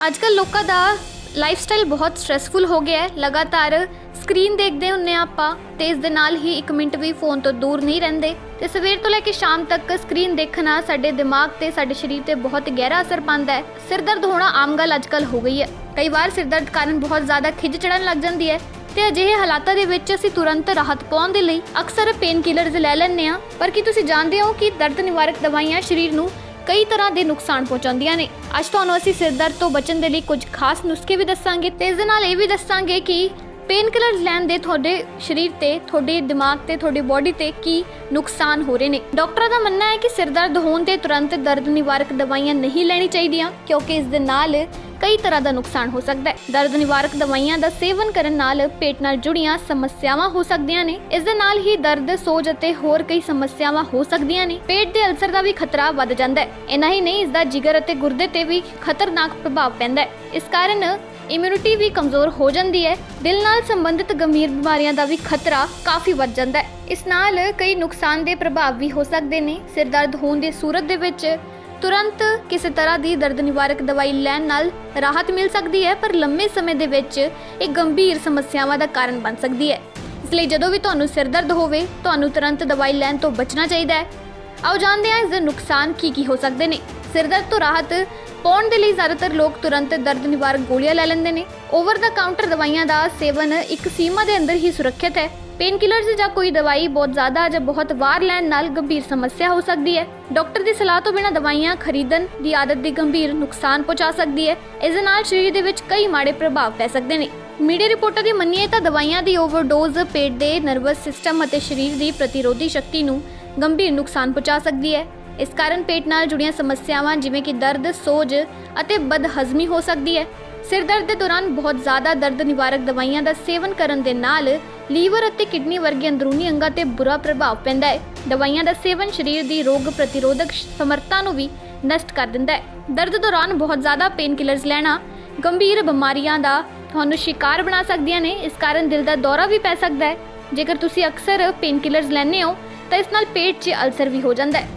ਅੱਜਕੱਲ ਲੋਕਾਂ ਦਾ ਲਾਈਫਸਟਾਈਲ ਬਹੁਤ ਸਟ੍ਰੈਸਫੁਲ ਹੋ ਗਿਆ ਹੈ। ਲਗਾਤਾਰ ਸਕਰੀਨ ਦੇਖਦੇ ਹੁੰਨੇ ਆਪਾਂ ਤੇ ਇਸ ਦੇ ਨਾਲ ਹੀ 1 ਮਿੰਟ ਵੀ ਫੋਨ ਤੋਂ ਦੂਰ ਨਹੀਂ ਰਹਿੰਦੇ। ਤੇ ਸਵੇਰ ਤੋਂ ਲੈ ਕੇ ਸ਼ਾਮ ਤੱਕ ਸਕਰੀਨ ਦੇਖਣਾ ਸਾਡੇ ਦਿਮਾਗ ਤੇ, ਸਾਡੇ ਸਰੀਰ ਤੇ ਬਹੁਤ ਗਹਿਰਾ ਅਸਰ ਪਾਉਂਦਾ ਹੈ। ਸਿਰ ਦਰਦ ਹੋਣਾ ਆਮ ਗੱਲ ਅੱਜਕੱਲ ਹੋ ਗਈ ਹੈ। ਕਈ ਵਾਰ ਸਿਰ ਦਰਦ ਕਾਰਨ ਬਹੁਤ ਜ਼ਿਆਦਾ ਖਿਜ ਚੜਨ ਲੱਗ ਜਾਂਦੀ ਹੈ ਤੇ ਅਜਿਹੇ ਹਾਲਾਤਾਂ ਦੇ ਵਿੱਚ ਅਸੀਂ ਤੁਰੰਤ ਰਾਹਤ ਪਾਉਣ ਦੇ ਲਈ ਅਕਸਰ ਪੇਨ ਕਿਲਰਸ ਲੈ ਲੈਂਦੇ ਆ ਪਰ ਕੀ ਤੁਸੀਂ ਜਾਣਦੇ ਹੋ ਕਿ ਦਰਦ ਨਿਵਾਰਕ ਦਵਾਈਆਂ ਸਰੀਰ ਨੂੰ ਕਈ ਤਰ੍ਹਾਂ ਦੇ ਨੁਕਸਾਨ ਪਹੁੰਚਾਉਂਦੀਆਂ ਨੇ। ਅੱਜ ਤੁਹਾਨੂੰ ਅਸੀਂ ਸਿਰ ਦਰਦ ਤੋਂ ਬਚਣ ਦੇ ਲਈ ਕੁਝ ਖਾਸ ਨੁਸਖੇ ਵੀ ਦੱਸਾਂਗੇ ਤੇ ਇਸ ਦੇ ਨਾਲ ਇਹ ਵੀ ਦੱਸਾਂਗੇ ਕਿ ਪੇਨ ਕਿਲਰ ਲੈਣ ਦੇ ਤੁਹਾਡੇ ਸਰੀਰ ਤੇ, ਤੁਹਾਡੇ ਦਿਮਾਗ ਤੇ, ਤੁਹਾਡੀ ਬਾਡੀ ਤੇ ਕੀ ਨੁਕਸਾਨ ਹੋ ਰਹੇ ਨੇ। ਡਾਕਟਰਾਂ ਦਾ ਮੰਨਣਾ ਹੈ ਕਿ ਸਿਰ ਦਰਦ ਹੋਣ ਤੇ ਤੁਰੰਤ ਦਰਦ ਨਿਵਾਰਕ ਦਵਾਈਆਂ ਨਹੀਂ ਲੈਣੀ ਚਾਹੀਦੀਆਂ, ਕਿਉਂਕਿ ਇਸ ਦੇ ਨਾਲ ਕਈ ਤਰ੍ਹਾਂ ਦਾ ਨੁਕਸਾਨ ਹੋ ਸਕਦਾ ਹੈ। ਦਰਦ ਨਿਵਾਰਕ ਦਵਾਈਆਂ ਦਾ ਸੇਵਨ ਕਰਨ ਨਾਲ ਪੇਟ ਨਾਲ ਜੁੜੀਆਂ ਸਮੱਸਿਆਵਾਂ ਹੋ ਸਕਦੀਆਂ ਨੇ। ਇਸ ਦੇ ਨਾਲ ਹੀ ਦਰਦ, ਸੋਜ ਅਤੇ ਹੋਰ ਕਈ ਸਮੱਸਿਆਵਾਂ ਹੋ ਸਕਦੀਆਂ ਨੇ। ਪੇਟ ਦੇ ਅਲਸਰ ਦਾ ਵੀ ਖਤਰਾ ਵੱਧ ਜਾਂਦਾ ਹੈ। ਇਨਾ ਹੀ ਨਹੀਂ, ਇਸ ਦਾ ਜਿਗਰ ਅਤੇ ਗੁਰਦੇ ਤੇ ਵੀ ਖਤਰਨਾਕ ਪ੍ਰਭਾਵ ਪੈਂਦਾ ਹੈ। ਇਸ ਕਾਰਨ ਇਮਿਊਨਿਟੀ ਵੀ ਕਮਜ਼ੋਰ ਹੋ ਜਾਂਦੀ ਹੈ। ਦਿਲ ਨਾਲ ਸੰਬੰਧਿਤ ਗੰਭੀਰ ਬਿਮਾਰੀਆਂ ਦਾ ਵੀ ਖਤਰਾ ਕਾਫੀ ਵੱਧ ਜਾਂਦਾ ਹੈ। ਇਸ ਨਾਲ ਕਈ ਨੁਕਸਾਨ ਦੇ ਪ੍ਰਭਾਵ ਵੀ ਹੋ ਸਕਦੇ ਨੇ। ਸਿਰ ਦਰਦ ਹੋਣ ਦੀ ਸੂਰਤ ਦੇ ਵਿੱਚ ਤੁਰੰਤ ਕਿਸੇ ਤਰ੍ਹਾਂ ਦੀ ਦਰਦ ਨਿਵਾਰਕ ਦਵਾਈ ਲੈਣ ਨਾਲ ਰਾਹਤ ਮਿਲ ਸਕਦੀ ਹੈ, ਪਰ ਲੰਮੇ ਸਮੇਂ ਦੇ ਵਿੱਚ ਇਹ ਗੰਭੀਰ ਸਮੱਸਿਆਵਾਂ ਦਾ ਕਾਰਨ ਬਣ ਸਕਦੀ ਹੈ। ਇਸ ਲਈ ਜਦੋਂ ਵੀ ਤੁਹਾਨੂੰ ਸਿਰ ਦਰਦ ਹੋਵੇ, ਤੁਹਾਨੂੰ ਤੁਰੰਤ ਦਵਾਈ ਲੈਣ ਤੋਂ ਬਚਣਾ ਚਾਹੀਦਾ ਹੈ। ਆਓ ਜਾਣਦੇ ਹਾਂ ਇਸ ਦੇ ਨੁਕਸਾਨ ਕੀ ਕੀ ਹੋ ਸਕਦੇ ਨੇ। ਸਿਰ ਦਰਦ ਤੋਂ ਰਾਹਤ ਪਾਉਣ ਦੇ ਲਈ ਜ਼ਿਆਦਾਤਰ ਲੋਕ ਤੁਰੰਤ ਦਰਦ ਨਿਵਾਰਕ ਗੋਲੀਆਂ ਲੈ ਲੈਂਦੇ ਨੇ। ਓਵਰ ਦਾ ਕਾਊਂਟਰ ਦਵਾਈਆਂ ਦਾ ਸੇਵਨ ਇੱਕ ਸੀਮਾ ਦੇ ਅੰਦਰ ਹੀ ਸੁਰੱਖਿਅਤ ਹੈ। ਪੇਨ ਕਿਲਰਸ ਜਾਂ ਕੋਈ ਦਵਾਈ ਬਹੁਤ ਜ਼ਿਆਦਾ ਜਾਂ ਬਹੁਤ ਵਾਰ ਲੈਣ ਨਾਲ ਗੰਭੀਰ ਸਮੱਸਿਆ ਹੋ ਸਕਦੀ ਹੈ। ਡਾਕਟਰ ਦੀ ਸਲਾਹ ਤੋਂ ਬਿਨਾਂ ਦਵਾਈਆਂ ਖਰੀਦਣ ਦੀ ਆਦਤ ਦੀ ਗੰਭੀਰ ਨੁਕਸਾਨ ਪਹੁੰਚਾ ਸਕਦੀ ਹੈ। ਇਸ ਦੇ ਨਾਲ ਸਰੀਰ ਦੇ ਵਿੱਚ ਕਈ ਮਾੜੇ ਪ੍ਰਭਾਵ ਪੈ ਸਕਦੇ ਨੇ। ਮੀਡੀਆ ਰਿਪੋਰਟਾਂ ਦੀ ਮੰਨੀਏ ਤਾਂ ਦਵਾਈਆਂ ਦੀ ਓਵਰਡੋਜ਼ ਪੇਟ ਦੇ ਨਰਵਸ ਸਿਸਟਮ ਅਤੇ ਸਰੀਰ ਦੀ ਪ੍ਰਤੀਰੋਧੀ ਸ਼ਕਤੀ ਨੂੰ ਗੰਭੀਰ ਨੁਕਸਾਨ ਪਹੁੰਚਾ ਸਕਦੀ ਹੈ। ਇਸ ਕਾਰਨ ਪੇਟ ਨਾਲ ਜੁੜੀਆਂ ਸਮੱਸਿਆਵਾਂ ਜਿਵੇਂ ਕਿ ਦਰਦ, ਸੋਜ ਅਤੇ ਬਦਹਜ਼ਮੀ ਹੋ ਸਕਦੀ ਹੈ। ਸਿਰ ਦਰਦ ਦੇ ਦੌਰਾਨ ਬਹੁਤ ਜ਼ਿਆਦਾ ਦਰਦ ਨਿਵਾਰਕ ਦਵਾਈਆਂ ਦਾ ਸੇਵਨ ਕਰਨ ਦੇ ਨਾਲ ਲੀਵਰ ਅਤੇ ਕਿਡਨੀ ਵਰਗੇ ਅੰਦਰੂਨੀ ਅੰਗਾਂ ਤੇ ਬੁਰਾ ਪ੍ਰਭਾਵ ਪੈਂਦਾ ਹੈ। ਦਵਾਈਆਂ ਦਾ ਸੇਵਨ ਸਰੀਰ ਦੀ ਰੋਗ ਪ੍ਰਤੀਰੋਧਕ ਸਮਰੱਥਾ ਨੂੰ ਵੀ ਨਸ਼ਟ ਕਰ ਦਿੰਦਾ ਹੈ। ਦਰਦ ਦੌਰਾਨ ਬਹੁਤ ਜ਼ਿਆਦਾ ਪੇਨ ਕਿਲਰਸ ਲੈਣਾ ਗੰਭੀਰ ਬਿਮਾਰੀਆਂ ਦਾ ਤੁਹਾਨੂੰ ਸ਼ਿਕਾਰ ਬਣਾ ਸਕਦੀਆਂ ਨੇ। ਇਸ ਕਾਰਨ ਦਿਲ ਦਾ ਦੌਰਾ ਵੀ ਪੈ ਸਕਦਾ ਹੈ। ਜੇਕਰ ਤੁਸੀਂ ਅਕਸਰ ਪੇਨ ਕਿਲਰਸ ਲੈਂਦੇ ਹੋ, ਤਾਂ ਇਸ ਨਾਲ ਪੇਟ 'ਚ ਅਲਸਰ ਵੀ ਹੋ ਜਾਂਦਾ ਹੈ।